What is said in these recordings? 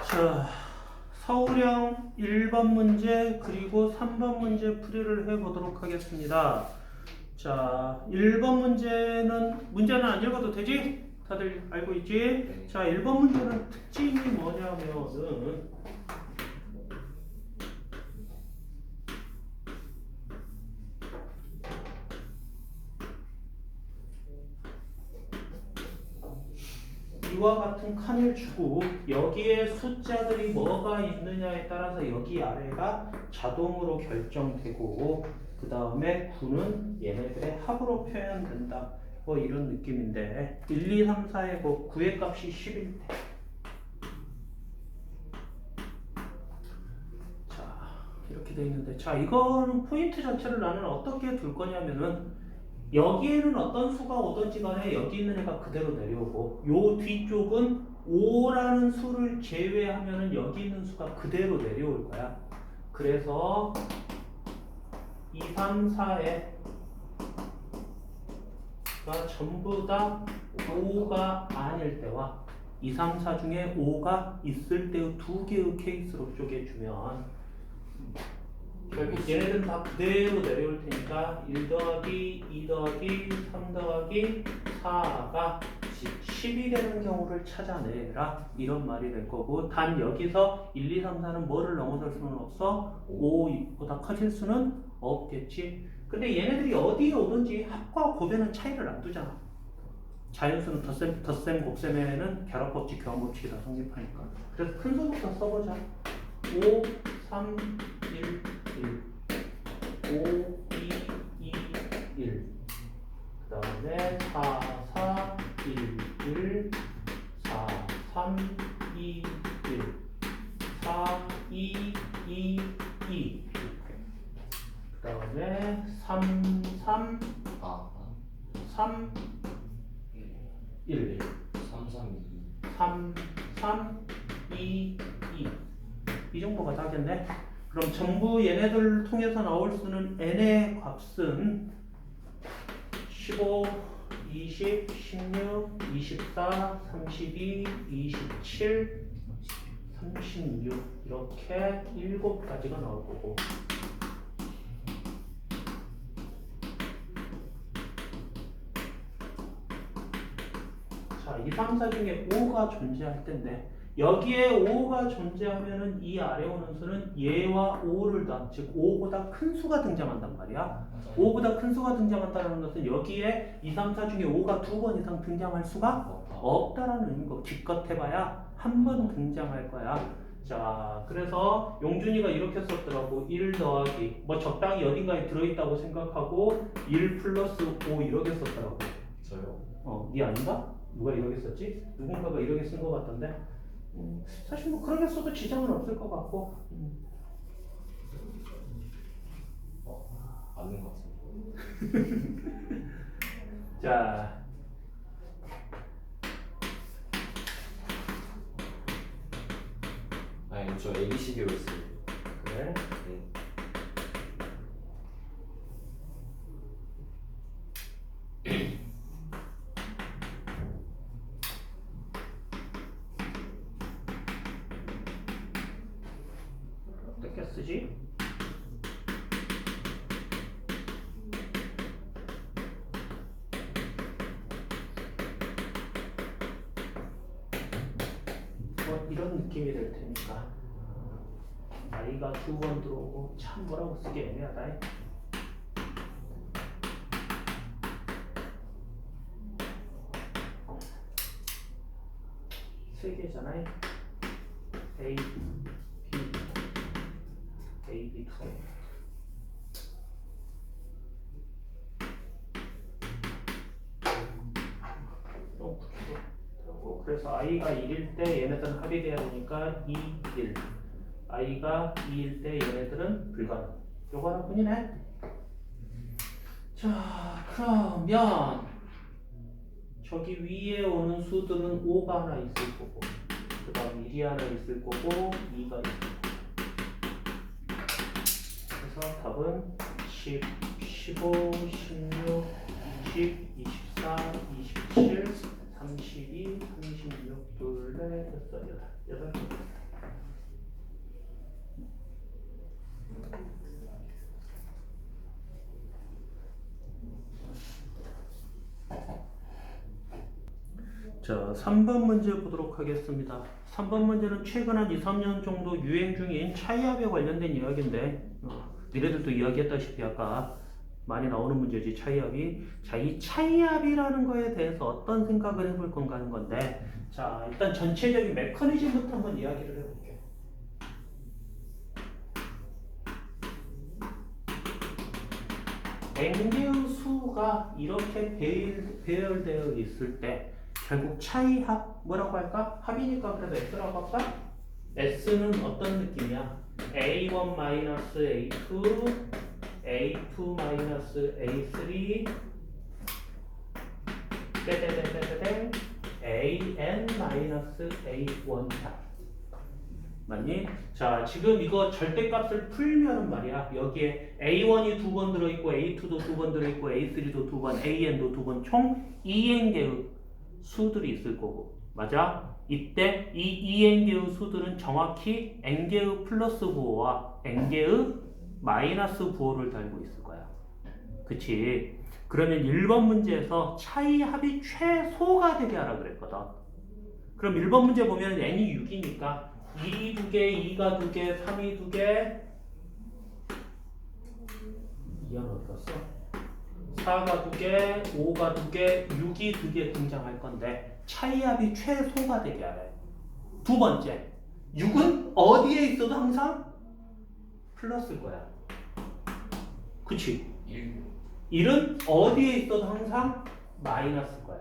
자, 서울형 1번 문제 그리고 3번 문제 풀이를 해 보도록 하겠습니다. 자, 1번 문제는 문제는 안 읽어도 되지? 다들 알고 있지? 네. 자, 1번 문제는 특징이 뭐냐면은 이와 같은 칸을 주고 여기에 숫자들이 뭐가 있느냐에 따라서 여기 아래가 자동으로 결정되고 그 다음에 9는 얘네들의 합으로 표현된다. 뭐 이런 느낌인데 1, 2, 3, 4의 뭐 9의 값이 10일 때 자, 이렇게 돼 있는데 자 이거는 포인트 자체를 나는 어떻게 둘 거냐면은 여기에는 어떤 수가 오든지 간에 여기 있는 애가 그대로 내려오고 요 뒤쪽은 5라는 수를 제외하면은 여기 있는 수가 그대로 내려올 거야. 그래서 2, 3, 4에 가 전부 다 5가 아닐 때와 2, 3, 4 중에 5가 있을 때의 두 개의 케이스로 쪼개주면 결국 얘네들은 다 그대로 내려올 테니까 1 더하기 2 더하기 3 더하기 4가 10이 되는 경우를 찾아내라. 이런 말이 될 거고 단 여기서 1, 2, 3, 4는 뭐를 넘어설 수는 없어? 5보다 커질 수는 없겠지. 근데 얘네들이 어디에 오든지 합과 곱에는 차이를 안 두잖아. 자연수는 덧셈, 덧셈, 곱셈에는 결합법칙, 교환법칙이 다 성립하니까. 그래서 큰 수부터 써보자. 5, 3, 1, 1 5, 2, 2, 1 그 다음에 4, 4, 1, 1 4, 3, 2, 1 4, 2, 2, 2 그 다음에 3, 3, 아, 3, 1 3, 3, 2. 3, 3, 2, 2. 이 정도가 다겠네. 그럼 전부 얘네들 통해서 나올 수는 n의 값은 15, 20, 16, 24, 32, 27, 36 이렇게 7가지가 나올 거고. 자, 2, 3, 4 중에 5가 존재할 텐데 여기에 5가 존재하면은 이 아래 오는 수는 얘와 5를 더한 즉 5보다 큰 수가 등장한단 말이야. 5보다 큰 수가 등장한다는 것은 여기에 2, 3, 4 중에 5가 두 번 이상 등장할 수가 없다라는 의미인 거. 기껏 해봐야 한 번 등장할 거야. 자, 그래서 용준이가 이렇게 썼더라고. 1 더하기 뭐 적당히 어딘가에 들어있다고 생각하고 1 플러스 5 이렇게 썼더라고. 저요? 어, 네 아닌가? 누가 이렇게 썼지? 누군가가 이렇게 쓴 것 같던데. 음, 사실 뭐 그렇게 써도 지장은 없을 것 같고. 음. 어, 맞는 것 같습니다. 자, 아니, 저 ABCD로 했어요. 뭐 이런 느낌이 될 테니까 나이가 두 번 들어오고 참 뭐라고 쓰기 애매하다. 세 개잖아요. A, B 두 개. 또 그래서 i가 1일 때 얘네들은 합이 돼야 되니까 2, 1 i가 2일 때 얘네들은 불가능 요거 하나뿐이네. 자 그러면 저기 위에 오는 수들은 5가 하나 있을 거고 그 다음 1이 하나 있을 거고 2가 있을 거고. 그래서 답은 10, 15, 16, 20, 24, 27, 32, 36, 둘, 넷, 여섯, 여덟, 여덟. 자, 3번 문제 보도록 하겠습니다. 3번 문제는 최근 한 2, 3년 정도 유행 중인 차이압에 관련된 이야기인데, 어, 니네들도 이야기했다시피 아까 많이 나오는 문제지 차이압이 자, 이 차이압이라는 거에 대해서 어떤 생각을 해볼 건가 하는 건데 자, 일단 전체적인 메커니즘부터 한번 이야기를 해볼게요. N개의 수가 이렇게 배열, 배열되어 있을 때 결국 차이합 뭐라고 할까? 합이니까 그래도 S라고 할까? S는 어떤 느낌이야? A1 마이너스 A2 A2 마이너스 A3 떼떼떼떼떼 AN 마이너스 A1다 맞니? 자 지금 이거 절대값을 풀면은 말이야 여기에 A1이 두 번 들어있고 A2도 두 번 들어있고 A3도 두 번, AN도 두 번 총 2N개의 수들이 있을 거고 맞아? 이때 이 2N개의 수들은 정확히 N개의 플러스 부호와 N개의 마이너스 부호를 달고 있을 거야 그치? 그러면 1번 문제에서 차이 합이 최소가 되게 하라 그랬거든 그럼 1번 문제 보면 n이 6이니까 2두 개, 2가 두 개, 3이 두개 2는 어디 갔어? 4가 두 개, 5가 두 개, 6이 두개 등장할 건데 차이 합이 최소가 되게 하래 두 번째 6은 어디에 있어도 항상 플러스일 거야 그치? 1 1은 어디에 있어도 항상 마이너스일 거야.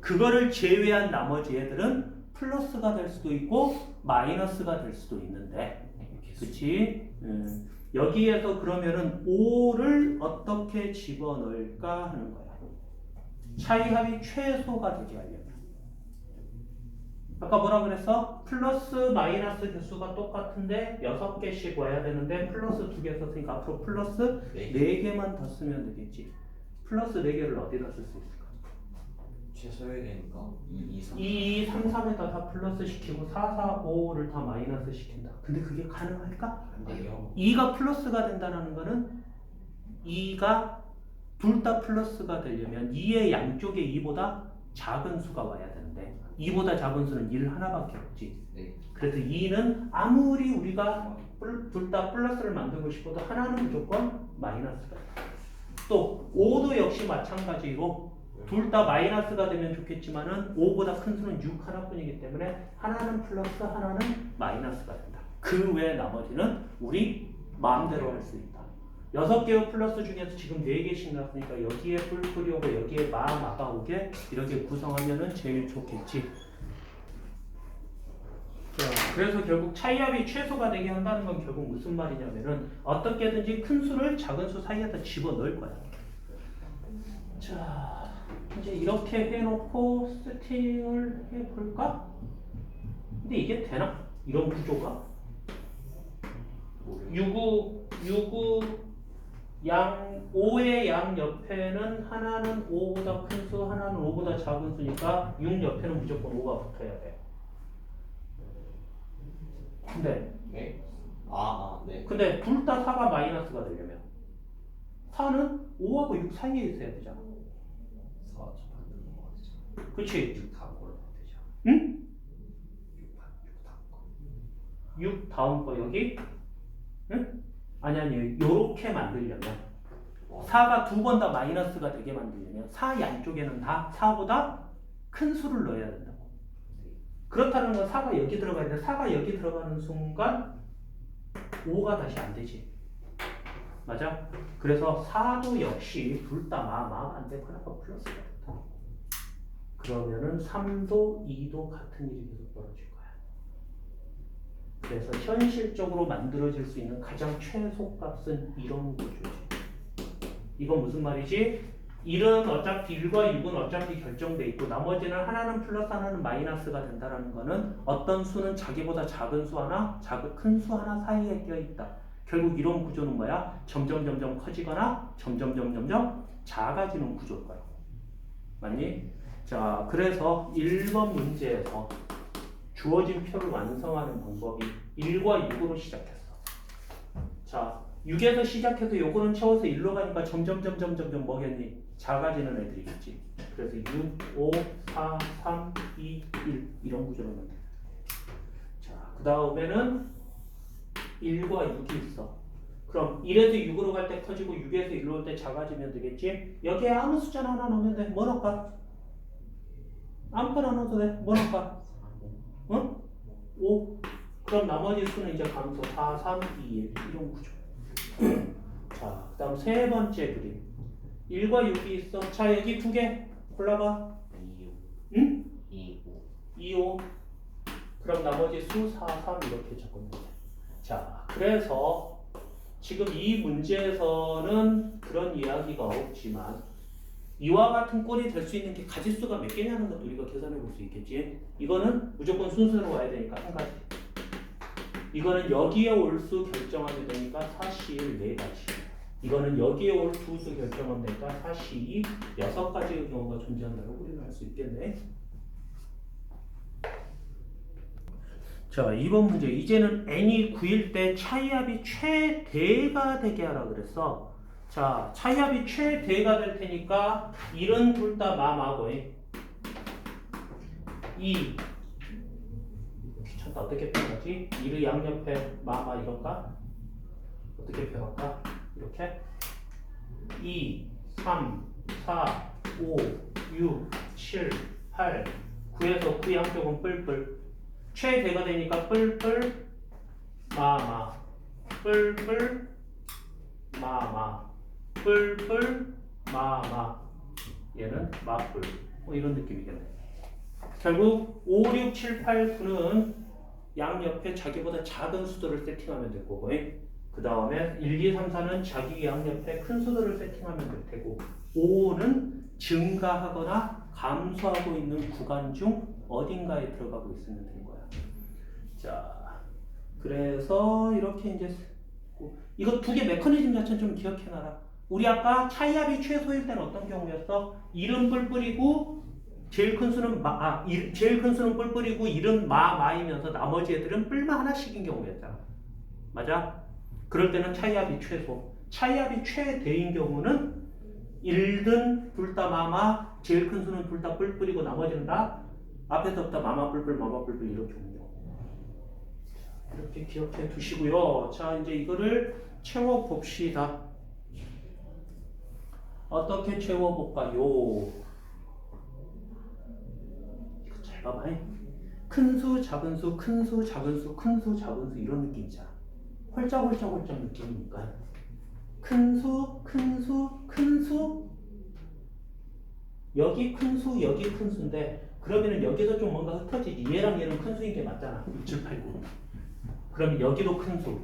그거를 제외한 나머지 애들은 플러스가 될 수도 있고 마이너스가 될 수도 있는데 그치? 음, 여기에서 그러면은 5를 어떻게 집어넣을까 하는 거야. 차이합이 최소가 되게 하려면. 아까 뭐라 그랬어? 플러스 마이너스 개수가 똑같은데 6개씩 와야 되는데 플러스 2개 썼으니까 앞으로 플러스 네. 4개만 더 쓰면 되겠지. 플러스 4개를 어디다 쓸 수 있을까? 최소여야 되니까 2 2 3 2, 3, 3에다 다 플러스 시키고 4, 4, 5를 다 마이너스 시킨다. 근데 그게 가능할까? 아니요 2가 플러스가 된다는 거는 2가 둘 다 플러스가 되려면 2의 양쪽에 2보다 작은 수가 와야 되는데 2보다 작은 수는 1 하나밖에 없지. 네 그래서 2는 아무리 우리가 둘 다 플러스를 만들고 싶어도 하나는 무조건 마이너스가 돼. 또 5도 역시 마찬가지로 둘 다 마이너스가 되면 좋겠지만은 5보다 큰 수는 6 하나뿐이기 때문에 하나는 플러스 하나는 마이너스가 된다. 그 외 나머지는 우리 마음대로 할 수 있다. 여섯 개의 플러스 중에서 지금 네 개씩 나왔으니까 여기에 뿔뿔이 오고 여기에 마, 마가 오게 이렇게 구성하면은 제일 좋겠지. 자, 그래서 결국 차이합이 최소가 되게 한다는 건 결국 무슨 말이냐면은 어떻게든지 큰 수를 작은 수 사이에다 집어 넣을 거야. 자, 이제 이렇게 해놓고 세팅을 해볼까? 근데 이게 되나? 이런 구조가? 유구, 유구, 양, 5의 양 옆에는 하나는 5보다 큰 수, 하나는 5보다 작은 수니까 6 옆에는 무조건 5가 붙어야 돼. 근데, 네? 아 아 네 근데 둘 다 4가 마이너스가 되려면 4는 5하고 6 사이에 있어야 되잖아. 4 접한 되는 거 같죠? 6 다음 걸로 되죠 응? 6 반, 6 다음 거 6 다음 거 여기? 응? 아니 아니 요렇게 만들려면 4가 두 번 다 마이너스가 되게 만들려면 4 양쪽에는 다 4보다 큰 수를 넣어야 된다고. 그렇다는 건 4가 여기 들어가야 돼 4가 여기 들어가는 순간 5가 다시 안 되지. 맞아? 그래서 4도 역시 둘 다 마마 안 되고 하나가 플러스가 된다. 그러면은 3도 2도 같은 일이 계속 거야 그래서 현실적으로 만들어질 수 있는 가장 최소 값은 이런 구조지. 이건 무슨 말이지? 1은 어차피 1과 6은 어차피 결정돼 있고 나머지는 하나는 플러스 하나는 마이너스가 된다라는 거는 어떤 수는 자기보다 작은 수 하나, 작은 큰 수 하나 사이에 껴 있다. 결국 이런 구조는 뭐야? 점점 점점 커지거나 점점 점점 점점 작아지는 구조일 거야. 맞니? 자, 그래서 1번 문제에서 주어진 표를 완성하는 방법이 1과 6으로 시작했어. 자, 6에서 시작해서 요거는 채워서 1로 가니까 점점 점점 점점 뭐겠니? 작아지는 애들이겠지. 그래서 6, 5, 4, 3, 2, 1 이런 구조로 만돼 자, 그 다음에는 1과 6이 있어. 그럼 1에서 6으로 갈 때 커지고 6에서 1로 올 때 작아지면 되겠지? 여기에 아무 숫자 하나 넣으면 돼. 뭐 넣을까? 아무거나 넣어도 돼. 뭐 넣을까? 응? 5. 그럼 나머지 수는 이제 감소 4, 3, 2, 1 이런 구조. 자, 그 다음 세 번째 그림. 1과 6이 있어. 자, 여기 두 개 골라봐. 2, 응? 2, 5. 2, 5. 그럼 나머지 수 4, 3 이렇게 적으면 돼. 자, 그래서 지금 이 문제에서는 그런 이야기가 없지만 이와 같은 꼴이 될 수 있는 게 가지수가 몇 개냐는 것도 우리가 계산해 볼 수 있겠지. 이거는 무조건 순서로 와야 되니까 한 가지. 이거는 여기에 올 수 결정하게 되니까 사실 네 가지. 이거는 여기에 올 두 수 결정하면 되니까 사실 여섯 가지의 경우가 존재한다고 우리는 알 수 있겠네. 자, 2번 문제. 이제는 n이 9일 때 차이합이 최대가 되게 하라 그랬어. 자, 차이합이 최대가 될 테니까 1은 둘 다 마마고 2 귀찮다. 어떻게 표현하지? 1의 양옆에 마마 이럴까? 어떻게 표현할까? 이렇게 2, 3, 4, 5, 6, 7, 8, 9에서 9 양쪽은 뿔뿔 최대가 되니까 뿔뿔 마마 뿔뿔 마마 뿔뿔 마마 얘는 마뿔 뭐 이런 느낌이겠네 결국 5, 6, 7, 8, 9는 양 옆에 자기보다 작은 수들을 세팅하면 될 거고 그 다음에 1, 2, 3, 4는 자기 양 옆에 큰 수들을 세팅하면 될 테고 5는 증가하거나 감소하고 있는 구간 중 어딘가에 들어가고 있으면 되는 거야. 자, 그래서 이렇게 이제. 이거 두 개 메커니즘 자체는 좀 기억해놔라. 우리 아까 차이합이 최소일 때는 어떤 경우였어? 1은 뿔뿔이고 제일 큰 수는 마, 아, 일- 제일 큰 수는 뿔뿔이고 1은 마, 마이면서 나머지 애들은 뿔마 하나씩인 경우였잖아. 맞아? 그럴 때는 차이합이 최소. 차이합이 최대인 경우는 1든 둘다 마마, 제일 큰 수는 둘 다 뿔뿔이고 나머지는 다 앞에서부터 마마 뿔뿔 마마 뿔뿔 이렇게. 자, 이렇게 기억해 두시고요. 자, 이제 이거를 채워 봅시다. 어떻게 채워 볼까요? 이거 잘 봐봐. 큰 수, 작은 수, 큰 수, 작은 수, 큰 수, 작은 수 이런 느낌이잖아. 홀짝홀짝홀짝 느낌이니까. 큰 수, 큰 수, 큰 수. 여기 큰 수, 여기 큰 수인데 그러면은 여기서 좀 뭔가 흩어지지. 얘랑 얘는 큰 수인 게 맞잖아. 6, 7, 8, 9. 그럼 여기도 큰 수.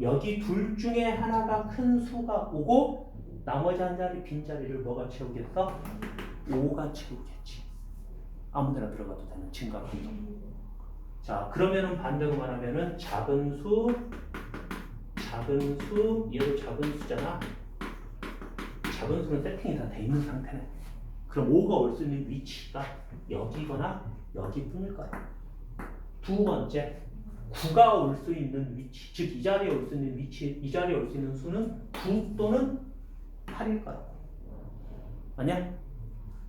여기 둘 중에 하나가 큰 수가 오고 나머지 한 자리 빈 자리를 뭐가 채우겠어? 5가 채우겠지. 아무 데나 들어가도 되는 증가 감소. 자, 그러면은 반대로 말하면은 작은 수, 작은 수, 얘도 작은 수잖아. 작은 수는 세팅이 다 돼 있는 상태네. 그럼 5가 올 수 있는 위치가 여기거나 여기뿐일 거야. 두 번째, 9가 올 수 있는 위치, 즉 이 자리에 올 수 있는 위치, 이 자리에 올 수 있는 수는 9 또는 8일 거야. 아니야?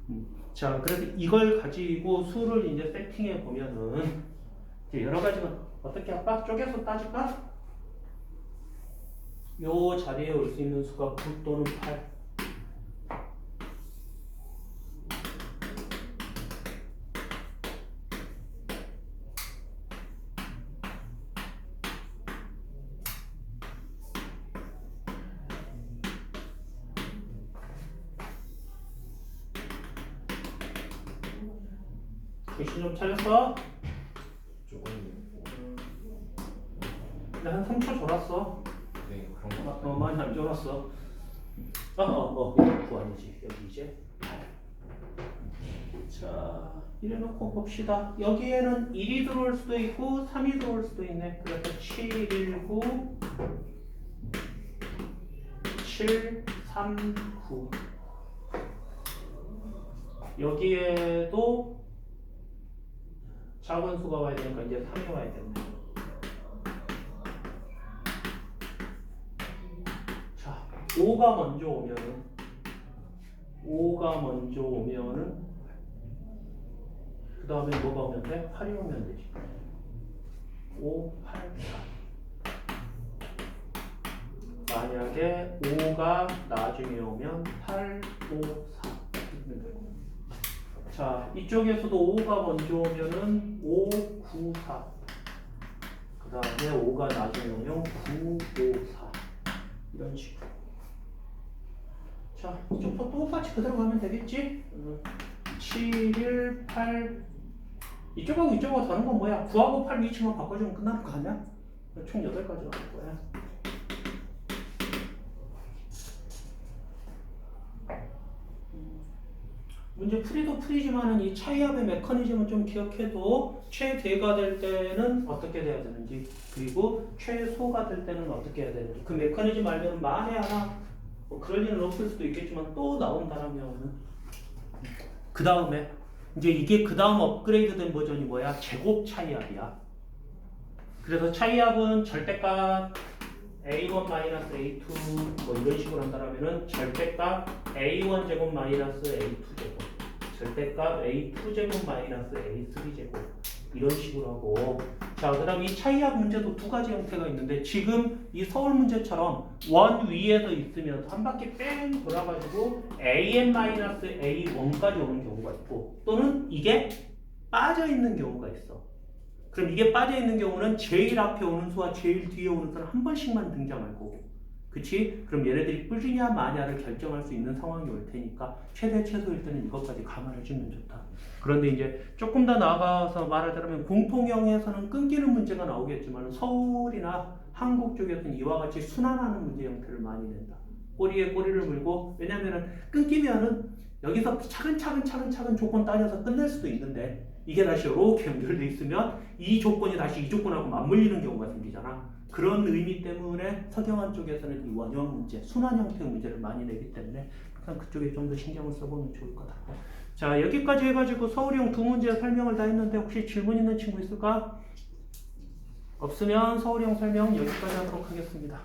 음. 자, 그래서 이걸 가지고 수를 이제 세팅해 보면은 이제 여러 가지가 어떻게 할까? 쪼개서 따질까? 요 자리에 올 수 있는 수가 9 또는 8. 정신 좀 차렸어? 조금 근데 한 3초 졸았어. 네 그런 거 어, 같아요. 어, 많이 안 졸았어. 어, 어, 어, 9 아니지. 여기 이제 8. 자, 이래놓고 봅시다. 여기에는 1이 들어올 수도 있고 3이 들어올 수도 있네. 그래서 7, 1, 9, 7, 3, 9. 여기에도 작은 수가 와야 되니까 이제 3이 와야 되네. 5가 먼저 오면은 5가 먼저 오면은 그 다음에 뭐가 오면 돼? 8이 오면 되지 5, 8, 4 만약에 5가 나중에 오면 8, 5, 4 이렇게 되고 자 이쪽에서도 5가 먼저 오면은 5, 9, 4 그 다음에 5가 나중에 오면 9, 5, 4 이런 식으로 자 이쪽도 똑같이 그대로 가면 되겠지? 음, 7, 1, 8 이쪽하고 이쪽하고 다른 건 뭐야? 9하고 8 위치만 바꿔주면 끝나는 거 아니야? 총 8가지 나올 거야 문제 풀이도 풀이지만은 이 차이압의 메커니즘은 좀 기억해도 최대가 될 때는 어떻게 돼야 되는지 그리고 최소가 될 때는 어떻게 해야 되는지. 그 메커니즘 알면 만에 하나 뭐 그럴 일은 없을 수도 있겠지만 또 나온다라면 그 다음에 이제 이게 그 다음 업그레이드된 버전이 뭐야? 제곱 차이압이야. 그래서 차이압은 절대값 a1 마이너스 a2 뭐 이런 식으로 한다라면은 절대값 a1 제곱 마이너스 a2 제곱 절대값 a2 제곱 마이너스 a3 제곱 이런 식으로 하고 자 그다음 이 차이압 문제도 두 가지 형태가 있는데 지금 이 서울 문제처럼 원 위에서 있으면 한 바퀴 뺑 돌아가지고 an 마이너스 a1까지 오는 경우가 있고 또는 이게 빠져 있는 경우가 있어. 그럼 이게 빠져 있는 경우는 제일 앞에 오는 수와 제일 뒤에 오는 수는 한 번씩만 등장할 거고. 그치? 그럼 얘네들이 뿌리냐 마냐를 결정할 수 있는 상황이 올 테니까 최대 최소일 때는 이것까지 감안해 주면 좋다. 그런데 이제 조금 더 나아가서 말하자면 공통형에서는 끊기는 문제가 나오겠지만 서울이나 한국 쪽에서는 이와 같이 순환하는 문제 형태를 많이 낸다. 꼬리에 꼬리를 물고 왜냐면은 끊기면은 여기서 차근차근 차근차근 조건 따져서 끝낼 수도 있는데 이게 다시 이렇게 연결돼 있으면 이 조건이 다시 이 조건하고 맞물리는 경우가 생기잖아. 그런 의미 때문에 서경환 쪽에서는 이 원형 문제, 순환 형태의 문제를 많이 내기 때문에 항상 그쪽에 좀 더 신경을 써보면 좋을 거다. 자 여기까지 해가지고 서울형 두 문제 설명을 다 했는데 혹시 질문 있는 친구 있을까? 없으면 서울형 설명 여기까지 하도록 하겠습니다.